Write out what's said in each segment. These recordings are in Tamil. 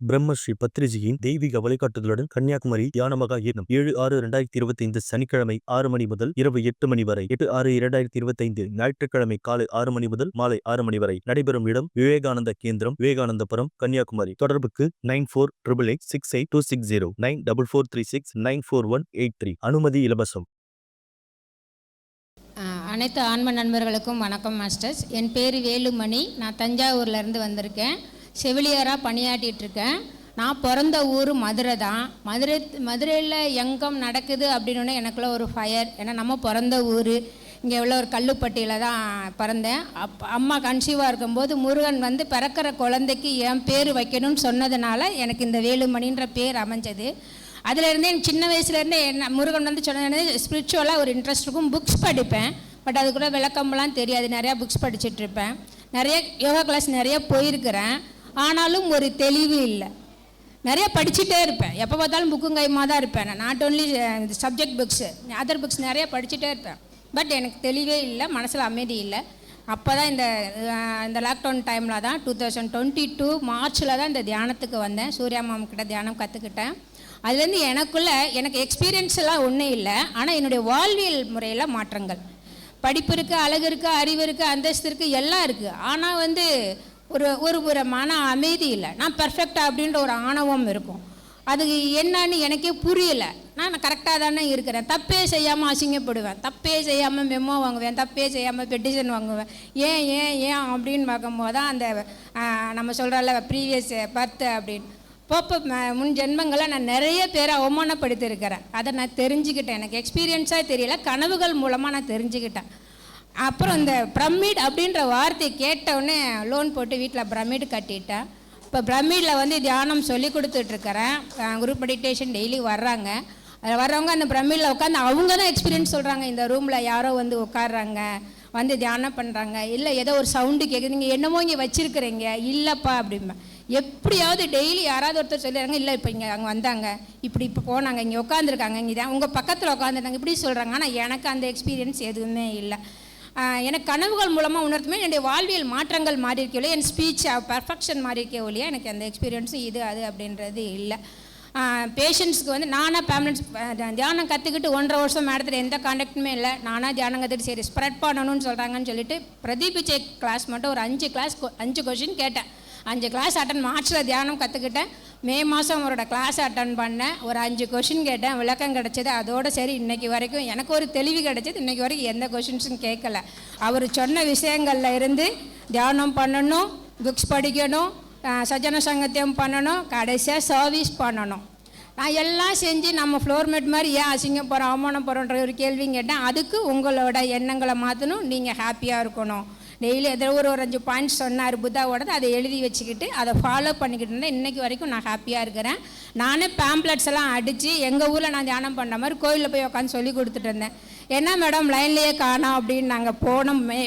பிரம்மஸ்ரீ பத்ரிஜியின் தெய்வீக வழிகாட்டுதலுடன் கன்னியாகுமரி தியானமகா ஈர்ணம் ஏழு ஆறு இரண்டாயிரத்தி இருபத்தி ஐந்து சனிக்கிழமை ஆறு மணி முதல் இரவு எட்டு மணி வரை. எட்டு ஆறு இரண்டாயிரத்தி இருபத்தி ஐந்து ஞாயிற்றுக்கிழமை காலை ஆறு மணி முதல் மாலை ஆறு மணி வரை நடைபெறும் இடம் விவேகானந்த கேந்திரம் விவேகானந்தபுரம் கன்னியாகுமரி. தொடர்புக்கு nine four triple eight six eight two six zero nine double four three six nine four one eight three. அனுமதி இலவசம். அனைத்து ஆன்ம நண்பர்களுக்கும் வணக்கம் மாஸ்டர்ஸ். என் பேர் வேலுமணி. நான் தஞ்சாவூர்லேருந்து வந்திருக்கேன். செவிலியராக பணியாற்றிட்டு இருக்கேன் நான் பிறந்த ஊர் மதுரை தான். மதுரை மதுரையில் எங்கம் நடக்குது அப்படின்னு எனக்குள்ள ஒரு ஃபயர் ஏன்னா நம்ம பிறந்த ஊர். இங்கே உள்ள ஒரு கல்லுப்பட்டியில் தான் பிறந்தேன். அப் அம்மா கன்சீவாக இருக்கும்போது முருகன் வந்து பிறக்கிற குழந்தைக்கு என் பேர் வைக்கணும்னு சொன்னதுனால எனக்கு இந்த வேலுமணின்ற பேர் அமைஞ்சது. அதுலேருந்தே எனக்கு சின்ன வயசுலேருந்தே என்ன முருகன் வந்து சொன்னது ஸ்பிரிச்சுவலாக ஒரு இன்ட்ரெஸ்ட் இருக்கும். புக்ஸ் படிப்பேன். பட் அது கூட விளக்கம்லாம் தெரியாது. நிறையா புக்ஸ் படிச்சுட்ருப்பேன் நிறைய யோகா கிளாஸ் நிறைய போயிருக்கிறேன். ஆனாலும் ஒரு தெளிவு இல்லை. நிறைய படிச்சுட்டே இருப்பேன். எப்போ பார்த்தாலும் புக்கும் கைமா தான் இருப்பேன் நான். Not only subject books other books நிறைய படிச்சுட்டே இருப்பேன். பட் எனக்கு தெளிவே இல்லை மனசில் அமைதி இல்லை. அப்போ தான் இந்த இந்த லாக்டவுன் டைமில் தான் டூ தௌசண்ட் டுவெண்ட்டி டூ மார்ச்சில் தான் இந்த தியானத்துக்கு வந்தேன். சூர்யா மாம் கிட்ட தியானம் கற்றுக்கிட்டேன் அதுலேருந்து எனக்குள்ள எனக்கு எக்ஸ்பீரியன்ஸ் எல்லாம் ஒன்றும் இல்லை. ஆனால் என்னுடைய வாழ்வியல் முறையில் மாற்றங்கள். படிப்பு இருக்குது அழகு இருக்குது அறிவு இருக்குது அந்தஸ்து இருக்குது எல்லாம் இருக்குது ஆனால் வந்து ஒரு ஒரு ஒரு மன அமைதி இல்லை. நான் பர்ஃபெக்டாக அப்படின்ற ஒரு ஆணவம் இருக்கும். அது என்னன்னு எனக்கே புரியல. நான் கரெக்டாக தானே இருக்கிறேன். தப்பே செய்யாமல் அசிங்கப்படுவேன். தப்பே செய்யாமல் மெமோ வாங்குவேன். தப்பே செய்யாமல் பெட்டிஷன் வாங்குவேன். ஏன் ஏன் ஏன் அப்படின்னு பார்க்கும்போது தான் அந்த நம்ம சொல்கிறல ப்ரீவியஸ் பர்த் அப்படின்னு. போப்போ முன் ஜென்மங்களை நான் நிறைய பேரை அவமானப்படுத்தியிருக்கிறேன். அதை நான் தெரிஞ்சுக்கிட்டேன். எனக்கு எக்ஸ்பீரியன்ஸாக தெரியல. கனவுகள் மூலமாக நான் தெரிஞ்சுக்கிட்டேன். அப்புறம் இந்த பிரமிட் அப்படின்ற வார்த்தையை கேட்டவுடனே லோன் போட்டு வீட்டில் பிரமிடு கட்டிட்டேன். இப்போ பிரமிடில் வந்து தியானம் சொல்லி கொடுத்துட்ருக்கிறேன். குரூப் மெடிடேஷன் டெய்லி வர்றாங்க. அதில் வர்றவங்க அந்த பிரமிடில் உட்காந்து அவங்க தான் எக்ஸ்பீரியன்ஸ் சொல்கிறாங்க இந்த ரூமில் யாரோ வந்து உட்காடுறாங்க வந்து தியானம் பண்ணுறாங்க இல்லை ஏதோ ஒரு சவுண்டு கேட்குது நீங்கள் என்னமோ இங்கே வச்சிருக்கிறீங்க. இல்லைப்பா அப்படிம்பேன் எப்படியாவது டெய்லி யாராவது ஒருத்தர் சொல்லிடுறாங்க இல்லை இப்போ இங்கே அங்கே வந்தாங்க. இப்படி இப்போ போனாங்க. இங்கே உட்காந்துருக்காங்க இங்கே தான் உங்கள் பக்கத்தில் உட்காந்துருந்தாங்க இப்படி சொல்கிறாங்க ஆனால் எனக்கு அந்த எக்ஸ்பீரியன்ஸ் எதுவுமே இல்லை. எனக்கு கனவுகள் மூலமாக உணர்த்துமே என்னுடைய வாழ்வியல் மாற்றங்கள் மாறி இருக்கே ஒழிய என் ஸ்பீச் பர்ஃபெக்ஷன் மாறி இருக்கே ஒழிய எனக்கு அந்த எக்ஸ்பீரியன்ஸும் இது அது அப்படின்றது இல்லை. பேஷண்ட்ஸ்க்கு வந்து நானாக பேமலன்ஸ் தியானம் கற்றுக்கிட்டு ஒன்றரை வருஷம் மேடத்தில் எந்த காண்டாக்டுமே இல்லை. நானாக தியானம் கற்றுக்கிட்டு சரி ஸ்ப்ரெட் பண்ணணும்னு சொல்கிறாங்கன்னு சொல்லிட்டு பிரதீப் விஜய் கிளாஸ் மட்டும் ஒரு அஞ்சு கிளாஸ் அஞ்சு கொஷின் கேட்டேன். அஞ்சு கிளாஸ் அட்டன் மார்ச்சில் தியானம் கற்றுக்கிட்டேன் மே மாதம் அவரோட கிளாஸ் அட்டன் பண்ணேன். ஒரு அஞ்சு கொஷின் கேட்டேன். விளக்கம் கிடச்சிது. அதோடு சரி இன்றைக்கி வரைக்கும் எனக்கு ஒரு தெளிவு கிடச்சிது. இன்றைக்கி வரைக்கும் எந்த கொஷின்ஸும் கேட்கல. அவர் சொன்ன விஷயங்களில் இருந்து தியானம் பண்ணணும் புக்ஸ் படிக்கணும் சஜன சங்கத்தியம் பண்ணணும் கடைசியாக சர்வீஸ் பண்ணணும். நான் எல்லாம் செஞ்சு நம்ம ஃப்ளோர்மேட் மாதிரி ஏன் அசிங்கம் போகிறோம் அவமானம் போகிறோன்ற ஒரு கேள்வி கேட்டேன். அதுக்கு உங்களோட எண்ணங்களை மாற்றணும் நீங்கள் ஹாப்பியாக இருக்கணும். டெய்லி ஏதோ ஒரு ஒரு அஞ்சு பாயிண்ட்ஸ் சொன்னார் புத்தாவோடது அதை எழுதி வச்சுக்கிட்டு அதை ஃபாலோ பண்ணிக்கிட்டு இருந்தேன் இன்றைக்கி வரைக்கும் நான் ஹாப்பியாக இருக்கிறேன். நானே பேம்ப்ளெட்ஸ் எல்லாம் அடித்து எங்கள் ஊரில் நான் தியானம் பண்ண மாதிரி கோயிலில் போய் உட்காந்து சொல்லி கொடுத்துட்டு இருந்தேன். என்ன மேடம் லைன்லேயே காணோம் அப்படின்னு நாங்கள் போனோம். மே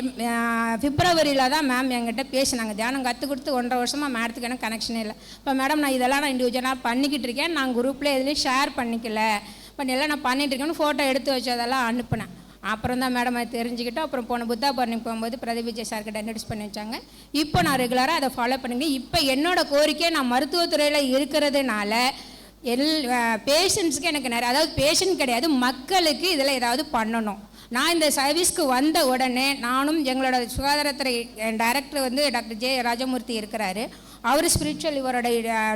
பிப்ரவரியில் தான் மேம் என்கிட்ட பேசினாங்க. தியானம் கற்றுக் கொடுத்து ஒன்றரை வருஷமாக மேடத்துக்கு எனக்கு கனெக்ஷனே இல்லை. இப்போ மேடம் நான் இதெல்லாம் நான் இண்டிவிஜுவலாக பண்ணிக்கிட்டு இருக்கேன். நான் குரூப்பில் எதுலேயும் ஷேர் பண்ணிக்கல. இப்போ எல்லாம் நான் பண்ணிட்டு இருக்கேன்னு ஃபோட்டோ எடுத்து வச்சதெல்லாம் அனுப்பினேன். அப்புறம் தான் மேடம் அது தெரிஞ்சுக்கிட்டோம் அப்புறம் போன புத்தா பௌர்ணமி போகும்போது பிரதீப் விஜய் சார்கிட்ட இன்ட்ரடியூஸ் பண்ணி வச்சாங்க. இப்போ நான் ரெகுலராக அதை ஃபாலோ பண்ணிங்க. இப்போ என்னோட கோரிக்கை நான் மருத்துவத்துறையில் இருக்கிறதுனால எல் பேஷண்ட்ஸுக்கு எனக்கு நிறைய அதாவது பேஷண்ட் கிடையாது மக்களுக்கு இதில் ஏதாவது பண்ணணும். நான் இந்த சர்வீஸ்க்கு வந்த உடனே நானும் எங்களோட சுகாதாரத்துறை டைரக்டர் வந்து டாக்டர் ஜே ராஜமூர்த்தி இருக்கிறாரு. அவர் ஸ்பிரிச்சுவல் இவரோட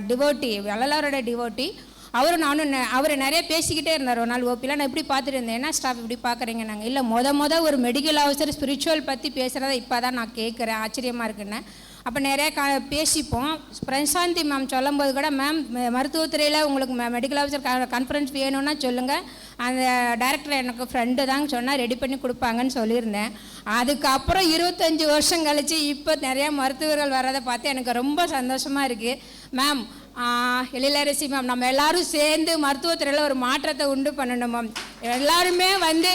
டிவோட்டி வள்ளலாரோட டிவோட்டி அவரும் நானும் நெ- அவர் நிறைய பேசிக்கிட்டே இருந்தார். ஒரு நாள் ஓபியில் நான் இப்படி பார்த்துட்டு இருந்தேன். என்ன ஸ்டாஃப் இப்படி பார்க்குறீங்க? நாங்கள் இல்லை மொத மொதல் ஒரு மெடிக்கல் ஆஃபீஸர் ஸ்பிரிச்சுவல் பற்றி பேசுகிறத இப்போ தான் நான் கேட்குறேன். ஆச்சரியமாக இருக்குன்னு. அப்போ நிறைய கா பேசிப்போம். பிரசாந்தி மேம் சொல்லும்போது கூட மேம் மருத்துவத்துறையில் உங்களுக்கு மெடிக்கல் ஆஃபீஸர் கான்ஃபரன்ஸ் வேணும்னா சொல்லுங்கள் அந்த டைரக்டர் எனக்கு ஃப்ரெண்டு தான் சொன்னால் ரெடி பண்ணி கொடுப்பாங்கன்னு சொல்லியிருந்தேன். அதுக்கப்புறம் இருபத்தஞ்சி வருஷம் கழிச்சு இப்போ நிறையா மருத்துவர்கள் வர்றதை பார்த்து எனக்கு ரொம்ப சந்தோஷமாக இருக்குது மேம் எழிலரசி மேம் நம்ம எல்லாரும் சேர்ந்து மருத்துவத்துறையில் ஒரு மாற்றத்தை உண்டு பண்ணணும் மேம் எல்லாருமே வந்து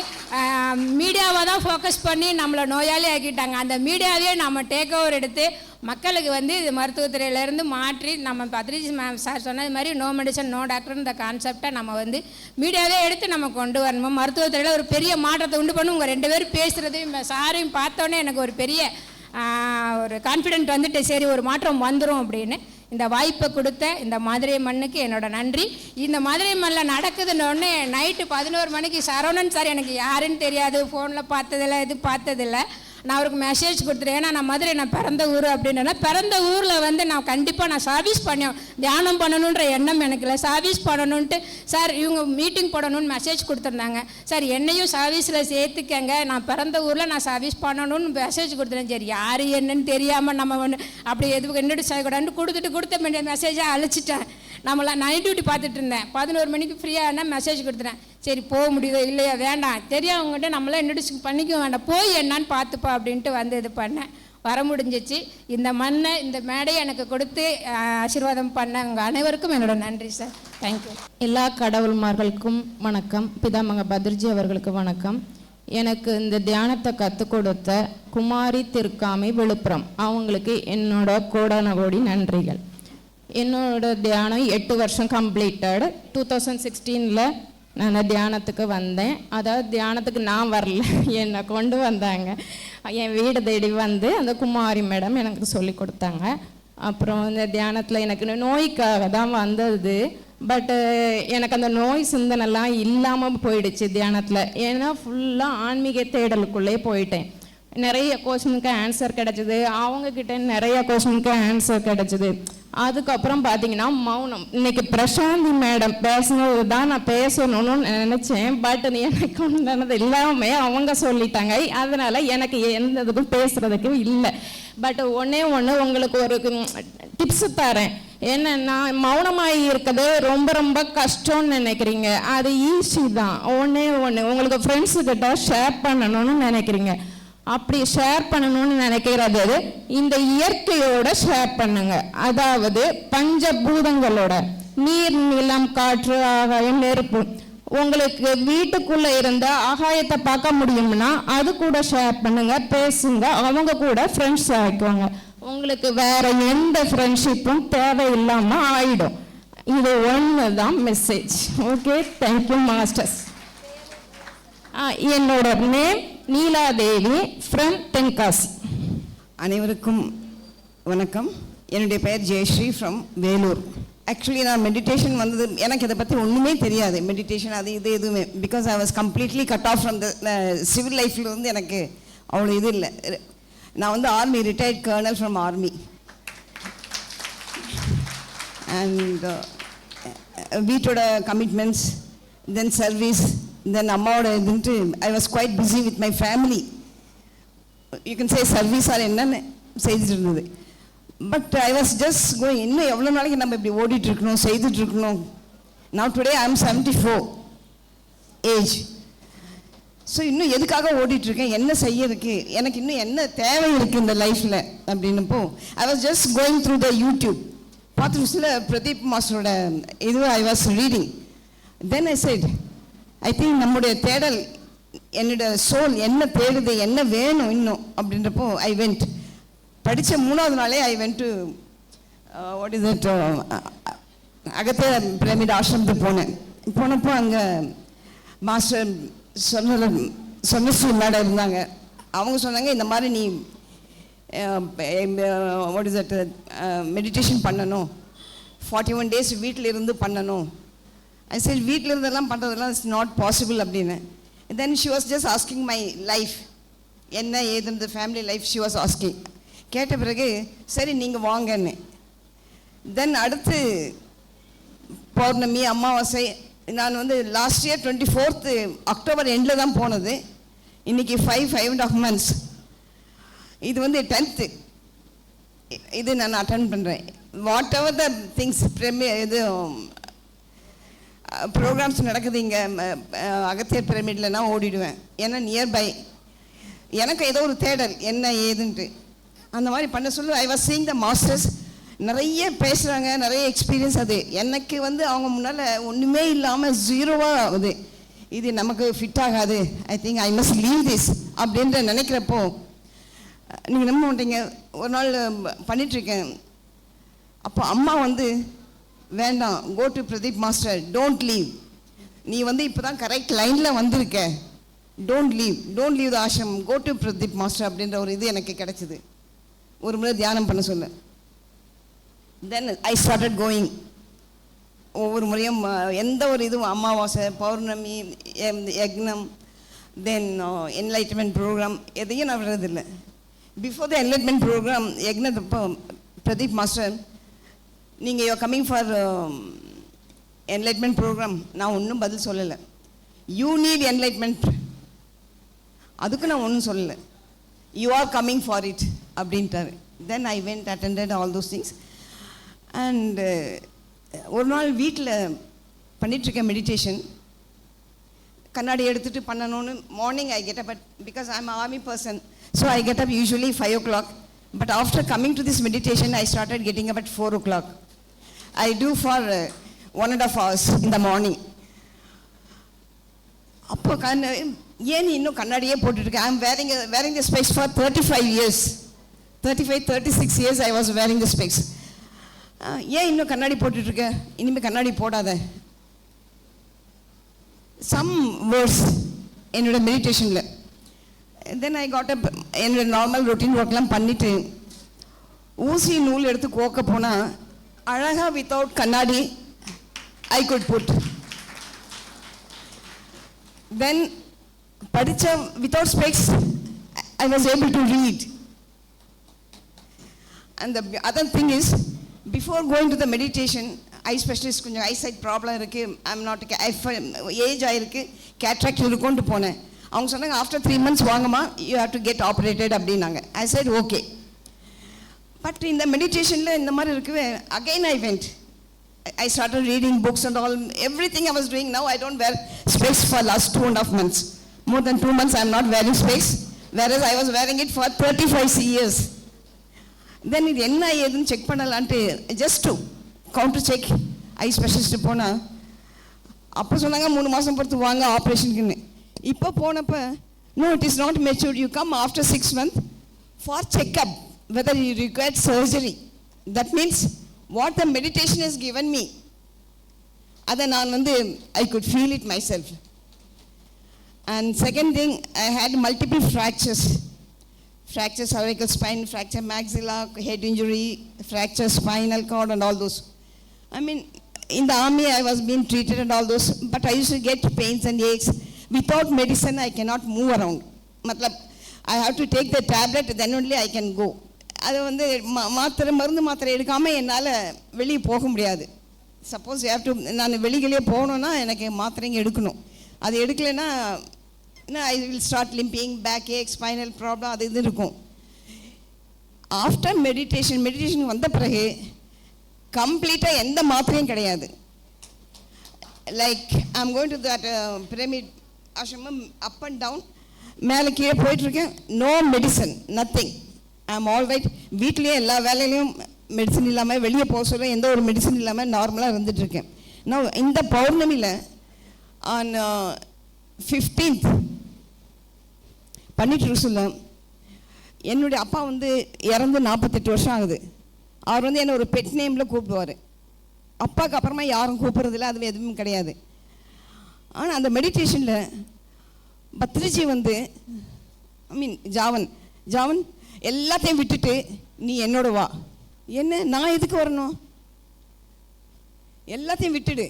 மீடியாவை தான் ஃபோக்கஸ் பண்ணி நம்மளை நோயாளி ஆக்கிட்டாங்க. அந்த மீடியாவே நம்ம டேக் ஓவர் எடுத்து மக்களுக்கு வந்து இது மருத்துவத்துறையிலேருந்து மாற்றி நம்ம பத்ரிஜி மேம் சார் சொன்னது மாதிரி நோ மெடிசன் நோ டாக்டர் இந்த கான்செப்டை நம்ம வந்து மீடியாவே எடுத்து நம்ம கொண்டு வரணும். மருத்துவத்துறையில் ஒரு பெரிய மாற்றத்தை உண்டு பண்ணும் உங்கள் ரெண்டு பேரும் பேசுகிறதையும் சாரையும் பார்த்தோன்னே எனக்கு ஒரு பெரிய ஒரு கான்ஃபிடென்ட் வந்துட்டு சரி ஒரு மாற்றம் வந்துடும் அப்படின்னு இந்த வாய்ப்பை கொடுத்த இந்த மதுரை மண்ணுக்கு என்னோட நன்றி. இந்த மதுரை மண்ணில் நடக்குதுன்னொடனே நைட்டு பதினோரு மணிக்கு சரவணன் சார் எனக்கு யாருன்னு தெரியாது. ஃபோனில் பார்த்ததில்ல இது பார்த்ததில்ல. நான் அவருக்கு மெசேஜ் கொடுத்துட்டேன். ஏன்னா நான் மதுரை நான் பிறந்த ஊர் அப்படின்னா பிறந்த ஊரில் வந்து நான் கண்டிப்பாக நான் சர்வீஸ் பண்ணேன் தியானம் பண்ணணுன்ற எண்ணம் எனக்கு இல்லை. சர்வீஸ் பண்ணணுன்ட்டு சார் இவங்க மீட்டிங் போடணும்னு மெசேஜ் கொடுத்துருந்தாங்க. சார் என்னையும் சர்வீஸில் சேர்த்துக்கங்க. நான் பிறந்த ஊரில் நான் சர்வீஸ் பண்ணணும்னு மெசேஜ் கொடுத்துட்டேன் சரி யார் என்னன்னு தெரியாமல் நம்ம ஒன்று அப்படி எதுவும் என்னடி செய்யக்கூடாதுன்னு கொடுத்துட்டு கொடுத்த வேண்டிய மெசேஜை அழிச்சிட்டேன். நம்மளாம் நைட் டியூட்டி பார்த்துட்டு இருந்தேன். பதினோரு மணிக்கு ஃப்ரீயாக மெசேஜ் கொடுத்துட்டேன். சரி போக முடியுதோ இல்லையா வேண்டாம். தெரியாதவங்ககிட்ட நம்மளாம் இன்ட்ரடியூஸ் பண்ணிக்க வேண்டாம். போய் என்னன்னு பார்த்துப்பா அப்படின்ட்டு வந்து இது பண்ணேன். வர முடிஞ்சிச்சு. இந்த மண்ணை இந்த மேடையை எனக்கு கொடுத்து ஆசீர்வாதம் பண்ண உங்கள் அனைவருக்கும் என்னோட நன்றி சார் தேங்க்யூ எல்லா கடவுள்மார்களுக்கும் வணக்கம். பிதாமங்க பத்ரிஜி அவர்களுக்கு வணக்கம். எனக்கு இந்த தியானத்தை கற்றுக் கொடுத்த குமாரி திருக்காமி விழுப்புரம். அவங்களுக்கு என்னோட கோடான கோடி நன்றிகள். என்னோட தியானம் எட்டு வருஷம் கம்ப்ளீட்டட் டூ தௌசண்ட் சிக்ஸ்டீனில் நான் தியானத்துக்கு வந்தேன். அதாவது தியானத்துக்கு நான் வரல என்னை கொண்டு வந்தாங்க. என் வீடு தேடி வந்து அந்த குமாரி மேடம் எனக்கு சொல்லி கொடுத்தாங்க. அப்புறம் இந்த தியானத்தில் எனக்கு நோய்க்காக தான் வந்தது. பட்டு எனக்கு அந்த நோய் சிந்தனைலாம் இல்லாமல் போயிடுச்சு தியானத்தில். ஏன்னா ஃபுல்லாக ஆன்மீக தேடலுக்குள்ளே போயிட்டேன். நிறைய கொஷனுக்கு ஆன்சர் கிடைச்சிது. அவங்கக்கிட்ட நிறைய கொஷனுக்கு ஆன்சர் கிடைச்சிது. அதுக்கப்புறம் பார்த்தீங்கன்னா மௌனம். இன்னைக்கு பிரசாந்தி மேடம் பேசினது தான் நான் பேசணும்னு நினச்சேன். பட் எனக்கு உண்டானது எல்லாமே அவங்க சொல்லிட்டாங்க. அதனால் எனக்கு எந்த இதுக்கும் பேசுகிறதுக்கு இல்லை. பட் ஒன்னே ஒன்று உங்களுக்கு ஒரு டிப்ஸ் தரேன். என்னன்னா மௌனமாகி இருக்கிறது ரொம்ப ரொம்ப கஷ்டம்னு நினைக்கிறீங்க. அது ஈஸி தான். ஒன்றே ஒன்று உங்களுக்கு ஃப்ரெண்ட்ஸுக்கிட்ட ஷேர் பண்ணணும்னு நினைக்கிறீங்க. அப்படி ஷேர் பண்ணணும்னு நினைக்கிறது இந்த இயற்கையோட ஷேர் பண்ணுங்க. அதாவது பஞ்சபூதங்களோட நீர் நிலம் காற்று ஆகாயம் நெருப்பு. உங்களுக்கு வீட்டுக்குள்ள இருந்த ஆகாயத்தை பார்க்க முடியும்னா அது கூட ஷேர் பண்ணுங்க பேசுங்க அவங்க கூட ஃப்ரெண்ட்ஸ் ஆகிக்குவாங்க உங்களுக்கு வேற எந்த ஃப்ரெண்ட்ஷிப்பும் தேவையில்லாம ஆயிடும். இது ஒன்று தான் message okay thank you masters என்னோட நேம் நீலாதேவி ஃப்ரம் தென்காசி அனைவருக்கும் வணக்கம். என்னுடைய பெயர் ஜெயஸ்ரீ ஃப்ரம் வேலூர். ஆக்சுவலி நான் மெடிடேஷன் வந்தது எனக்கு இதை பற்றி ஒன்றுமே தெரியாது. மெடிடேஷன் அது இது எதுவுமே. Because I was completely cut off from the civil லைஃப்பில் வந்து எனக்கு அவ்வளோ இது இல்லை. நான் வந்து army retired colonel from army and வீட்டோட கமிட்மெண்ட்ஸ் தென் சர்வீஸ் தென் அம்மாவோட இதுன்ட்டு I was quite busy with my family you can say service or என்னன்னு செய்துட்டு இருந்தது. But I was just go இன்னும் எவ்வளோ நாளைக்கு நம்ம இப்படி ஓடிட்டு இருக்கணும் செய்துட்டு இருக்கணும்? நான் today I am seventy four age so இன்னும் எதுக்காக ஓடிட்டு இருக்கேன்? என்ன செய்யறதுக்கு எனக்கு இன்னும் என்ன தேவை இருக்குது இந்த லைஃப்பில் அப்படின்னப்போ I was just going through the YouTube பார்த்து சில பிரதீப் மாஸ்டரோட இது I was reading then I said I think நம்முடைய தேடல் என்னோட சோல் என்ன தேடுது என்ன வேணும் இன்னும் அப்படின்றப்போ ஐ வெண்ட் படித்த மூணாவது நாளே I went to what is it Agathiya pyramid ஆசிரமத்துக்கு போனேன். போனப்போ அங்கே மாஸ்டர் சொன்ன சொன்னஸ்ரீ மேடம் இருந்தாங்க. அவங்க சொன்னாங்க இந்த மாதிரி நீ வாட் இஸ் தட் மெடிடேஷன் பண்ணணும். ஃபார்ட்டி ஒன் டேஸ் வீட்டில் இருந்து பண்ணணும். ஐ சரி வீட்டில் இருந்தெல்லாம் பண்ணுறதெல்லாம் இட்ஸ் நாட் பாசிபிள் அப்படின்னு. Then she was just asking my life என்ன ஏதுன்றது family life she was asking கேட்ட பிறகு சரி நீங்கள் வாங்கன்னு. தென் அடுத்து பௌர்ணமி அமாவாசை நான் வந்து last year twenty fourth October எண்டில் தான் போனது. இன்றைக்கி five five and half months இது வந்து டென்த்து இது நான் அட்டன் பண்ணுறேன் வாட் எவர் த திங்ஸ் இது ப்ரோக்ராம்ஸ் நடக்குது இங்கே அகத்தியர் பிரமிடில் நான் ஓடிடுவேன். ஏன்னா நியர்பை எனக்கு ஏதோ ஒரு தேடல் என்ன ஏதுன்ட்டு. அந்த மாதிரி பண்ண சொல்லு I was seeing the masters நிறைய பேசுகிறாங்க நிறைய எக்ஸ்பீரியன்ஸ் அது. எனக்கு வந்து அவங்க முன்னால் ஒன்றுமே இல்லாமல் ஜீரோவாக ஆகுது. இது நமக்கு ஃபிட் ஆகாது. I think I must leave this அப்படின்ற நினைக்கிறப்போ நீங்கள் நம்ப மாட்டீங்க ஒரு நாள் பண்ணிகிட்ருக்கேன் அப்போ அம்மா வந்து வேண்டாம் go to Pradeep master don't leave நீ வந்து இப்போ தான் கரெக்ட் லைனில் வந்திருக்க. Don't leave don't leave the ashram go to Pradeep master அப்படின்ற ஒரு இது எனக்கு கிடைச்சிது. ஒரு முறை தியானம் பண்ண சொல்ல. தென் ஐ ஸ்டார்டட் கோயிங் ஒவ்வொரு முறையும் எந்த ஒரு இதுவும் அமாவாசை பௌர்ணமி யக்னம் தென் என்லைட்மெண்ட் ப்ரோக்ராம் எதையும் நான் விடுறதில்லை. பிஃபோர் த என்லைட்மெண்ட் ப்ரோக்ராம் யக்னத்தப்போ பிரதீப் மாஸ்டர் நீங்கள் you coming for enlightenment program நான் ஒன்றும் பதில் சொல்லலை. யூ நீட் என்லைட்மெண்ட் அதுக்கு நான் ஒன்றும் சொல்லலை. You are coming for it அப்படின்ட்டாரு. Then I went attended all those things and ஒரு நாள் வீட்டில் பண்ணிகிட்ருக்கேன் மெடிடேஷன் கண்ணாடி எடுத்துகிட்டு பண்ணணும்னு morning I get up but because I am army person so I get up usually five o'clock but after coming to this meditation I started getting up at four o'clock I do for one and half hours இந்த த மார்னிங் அப்போ கண் ஏன் நீ இன்னும் கண்ணாடியே போட்டுட்ருக்க I am wearing wearing the specs for thirty five years thirty five thirty six years I was wearing the specs ஏன் இன்னும் கண்ணாடி போட்டுட்ருக்க இனிமேல் கண்ணாடி போடாத. சம் வேர்ட்ஸ் என்னோட மெடிடேஷனில் தென் ஐ காட் அப் என்னோடய நார்மல் ரொட்டீன் ஒர்க்லாம் பண்ணிவிட்டு ஊசி நூல் எடுத்து கோக்க போனால் அழகாக வித்தவுட் கண்ணாடி ஐ குட் புட் தென் படித்த without specs I was able to read and the other thing is before going to the meditation eye specialist கொஞ்சம் ஐசைட் ப்ராப்ளம் இருக்குது ஐம் நாட் ஏஜ் ஆகிருக்கு கேட்ராக்ட் இருக்கும்ட்டு போனேன். அவங்க சொன்னாங்க ஆஃப்டர் த்ரீ மந்த்ஸ் வாங்கம்மா you have to get operated அப்படின்னாங்க. ஐ சைட் ஓகே பட் இந்த மெடிடேஷனில் இந்த மாதிரி இருக்குவே. Again I went I start reading books and all everything I was doing now I don't wear specs for last two and half months more then two months I am not wearing specs where I was wearing it for thirty five years then இது என்ன ஏதுன்னு செக் பண்ணலான்ட்டு just to counter check eye specialist போனால் அப்போ சொன்னாங்க மூணு மாதம் பொறுத்து வாங்க ஆப்ரேஷனுக்குன்னு. இப்போ போனப்போ no it is not matured you come after six month for checkup Whether you required surgery that means what the meditation is given me அதை நான் வந்து I good feel it myself and second thing I had multiple fractures fracture cervical spine, fracture maxilla, head injury, fracture spinal cord, and all those. I mean, in the army, I was being treated and all those, but I used to get pains and aches. Without medicine, I cannot move around. Matlab, I have to take the tablet, then only I can go. அதை வந்து மா- மாத்திரை மருந்து மாத்திரை எடுக்காமல் என்னால் வெளியே போக முடியாது. சப்போஸ் ஹேவ் டு நான் வெளிகளே போகணுன்னா எனக்கு மாத்திரைங்க எடுக்கணும். அது எடுக்கலைன்னா I will start limping back ache spinal problem அது இது இருக்கும். ஆஃப்டர் மெடிடேஷன் மெடிடேஷன் வந்த பிறகு கம்ப்ளீட்டாக எந்த மாத்திரையும் கிடையாது. Like I'm going to that pyramid ஆசிரமம் அப் அண்ட் டவுன் மேலே கீழே போயிட்டுருக்கேன் நோ மெடிசன் நத்திங் ஐ ஆம் ஆல் ரைட் வீட்லேயே எல்லா வேலையிலையும் மெடிசன் இல்லாமல் வெளியே போக சொல்ல எந்த ஒரு மெடிசன் இல்லாமல் நார்மலாக இருந்துகிட்ருக்கேன் நான் இந்த பௌர்ணமியில் ஆன் ஃபிஃப்டீன்த் uh, பண்ணிட்டு சொல்ல என்னுடைய அப்பா வந்து இறந்து நாற்பத்தெட்டு வருஷம் ஆகுது. அவர் வந்து என்னை ஒரு பெட் நேமில் கூப்பிடுவார். அப்பாவுக்கு அப்புறமா யாரும் கூப்பிட்றதில்ல அது எதுவும் கிடையாது. ஆனால் அந்த மெடிடேஷனில் பத்ரிஜி வந்து ஐ மீன் ஜாவன் ஜாவன் எல்லாத்தையும் விட்டுட்டு நீ என்னோட வா. என்ன? நான் எதுக்கு வரணும்? எல்லாத்தையும் விட்டுடு.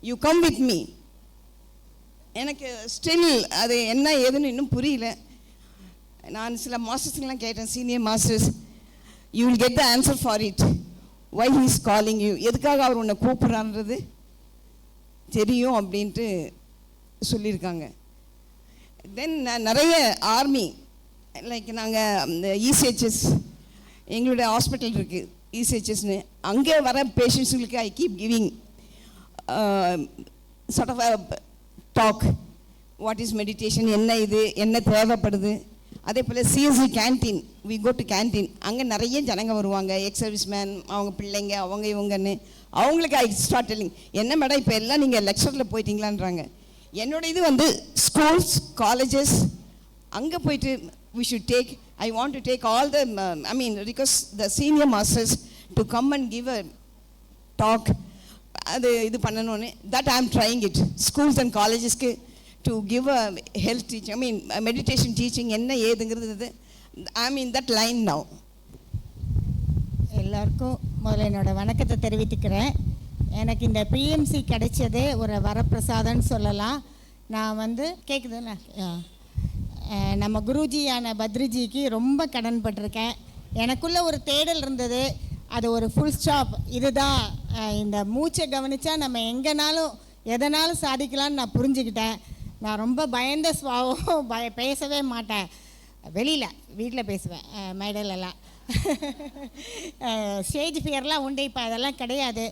யூ கம் வித் மீ எனக்கு ஸ்டில் அது என்ன ஏதுன்னு இன்னும் புரியல. நான் சில மாஸ்டர்ஸ்லாம் கேட்டேன் senior masters you will get the answer for it why he's calling you எதுக்காக அவர் உன்னை கூப்பிட்றான்றது தெரியும் அப்படின்ட்டு சொல்லியிருக்காங்க. தென் நிறைய ஆர்மி லைக் நாங்கள் இந்த இசிஹெச்எஸ் எங்களுடைய ஹாஸ்பிட்டல் இருக்குது இசிஹெச்எஸ்னு அங்கே வர பேஷண்ட்ஸுங்களுக்கு I keep giving sort of talk what is meditation என்ன இது? என்ன தேவைப்படுது? அதே போல் CSC canteen we go to canteen அங்கே நிறைய ஜனங்க வருவாங்க எக்ஸ் சர்வீஸ் மேன் அவங்க பிள்ளைங்க அவங்க இவங்கன்னு. அவங்களுக்கு ஐ ஸ்டார்ட் டெல்லிங் என்ன மேடம் இப்போ எல்லாம் நீங்கள் லெக்சரில் போயிட்டீங்களான்றாங்க. என்னோட இது வந்து ஸ்கூல்ஸ் காலேஜஸ் அங்கே போயிட்டு we should take I want to take all the I mean request the senior masters to come and give a talk அது இது பண்ணணும்னு that I am trying it schools and காலேஜஸ்க்கு to give a health teaching I mean meditation teaching என்ன ஏதுங்கிறது I mean that line now எல்லாருக்கும் முதல்ல என்னோடய வணக்கத்தை தெரிவித்துக்கிறேன். எனக்கு இந்த பிஎம்சி கிடைச்சதே ஒரு வரப்பிரசாதம்னு சொல்லலாம். நான் வந்து கேட்குதுல்ல ஆ. நம்ம குருஜியான பத்ரிஜிக்கு ரொம்ப கடன்பட்டிருக்கேன் எனக்குள்ளே ஒரு தேடல் இருந்தது. அது ஒரு ஃபுல் ஸ்டாப் இதுதான் இந்த மூச்சை கவனித்தா நம்ம எங்கேனாலும் எதனாலும் சாதிக்கலாம்னு நான் புரிஞ்சுக்கிட்டேன். நான் ரொம்ப பயந்த சுவாவம் பய பேசவே மாட்டேன். வெளியில் வீட்டில் பேசுவேன் மேடலெல்லாம் ஸ்டேஜ் ஃபியர்லாம் உண்டு. இப்போ அதெல்லாம் கிடையாது.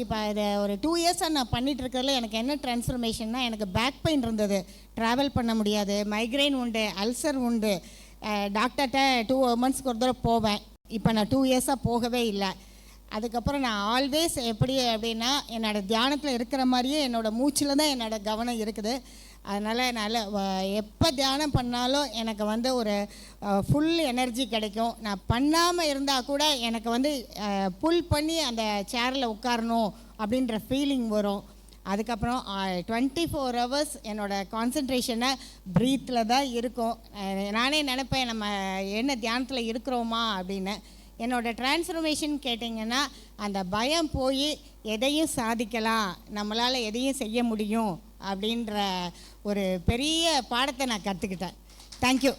இப்போ இதை ஒரு டூ இயர்ஸாக நான் பண்ணிட்டு இருக்கிறதுல எனக்கு என்ன ட்ரான்ஸ்ஃபர்மேஷன்னா எனக்கு பேக் பெயின் இருந்தது. ட்ராவல் பண்ண முடியாது. மைக்ரைன் உண்டு அல்சர் உண்டு. டாக்டர்கிட்ட டூ மந்த்ஸ்க்கு ஒரு தடவை போவேன். இப்போ நான் டூ இயர்ஸாக போகவே இல்லை. அதுக்கப்புறம் நான் ஆல்வேஸ் எப்படி அப்படின்னா என்னோட தியானத்தில் இருக்கிற மாதிரியே என்னோடய மூச்சில் தான் என்னோட கவனம் இருக்குது. அதனால் நல்ல எப்போ தியானம் பண்ணாலும் எனக்கு வந்து ஒரு ஃபுல் எனர்ஜி கிடைக்கும். நான் பண்ணாமல் இருந்தால் கூட எனக்கு வந்து புல் பண்ணி அந்த சேரில் உட்காரணும் அப்படின்ற ஃபீலிங் வரும். அதுக்கப்புறம் டுவெண்ட்டி ஃபோர் ஹவர்ஸ் என்னோடய கான்சன்ட்ரேஷனை ப்ரீத்தில் தான் இருக்கும். நானே நினைப்பேன் நம்ம என்ன தியானத்தில் இருக்கிறோமா அப்படின்னு. என்னோடய டிரான்ஸ்ஃபர்மேஷன் கேட்டிங்கன்னா அந்த பயம் போய் எதையும் சாதிக்கலாம். நம்மளால் எதையும் செய்ய முடியும். அப்படின்ற ஒரு பெரிய பாடத்தை நான் கற்றுக்கிட்டேன் தேங்க்யூ